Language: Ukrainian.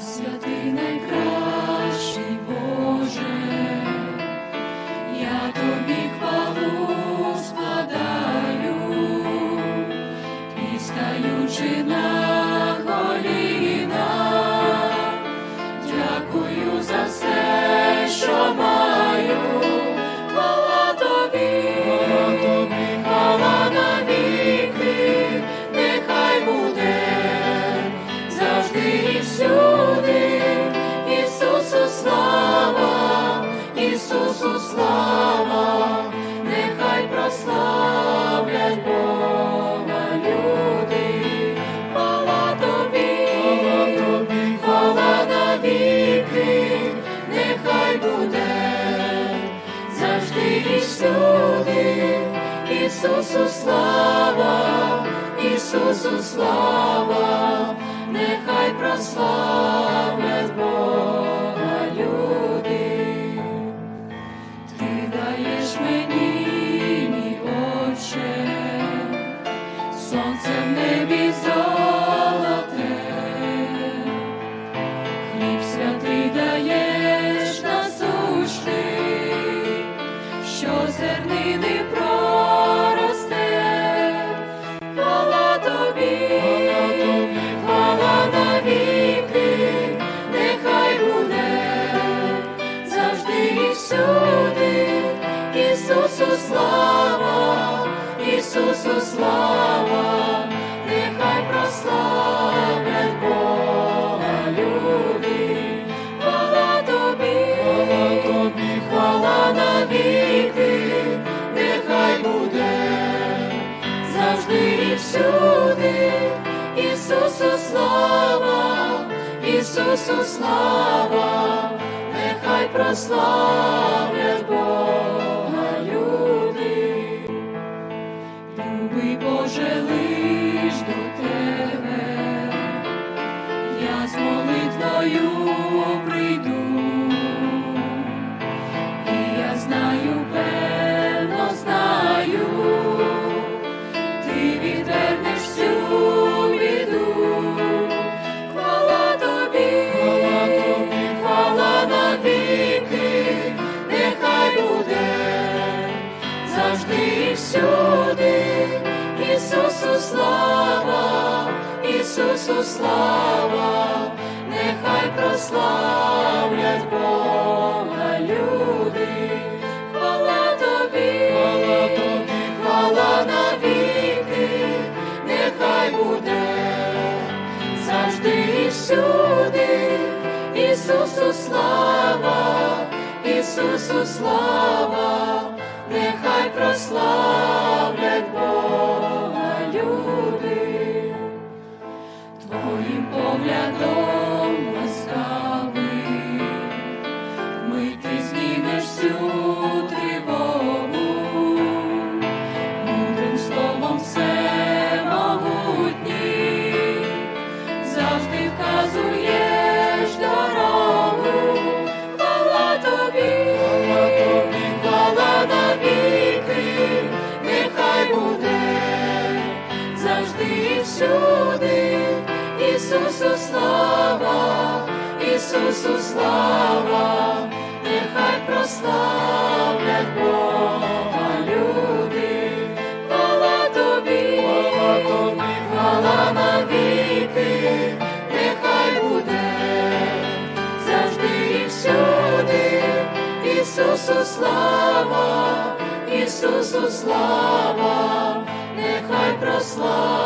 святий найкращий Боже, я тобі хвалу складаю, стаючи на прославлять Бога люди, хвала тобі, хвала навіки, нехай буде завжди і Ісусу слава, Ісусу слава, нехай прославлять Бога зернини проросте, хвала тобі, хвала навіки, нехай буде завжди і всюди, Ісусу слава, Ісусу слава, Ісусу слава, нехай прославлять Бога люди. Любий Боже, лиш до тебе, я з молитвою слава, Ісусу слава, нехай прославлять Бога люди, хвала тобі, хвала навіки, нехай буде завжди і всюди, Ісусу слава, Ісусу слава, нехай прославлять Ісусу слава, Ісусу слава, нехай прославлять Бога люди, хвала тобі, хвала навіки, нехай буде завжди і всюди, Ісусу слава, Ісусу слава, нехай прославлять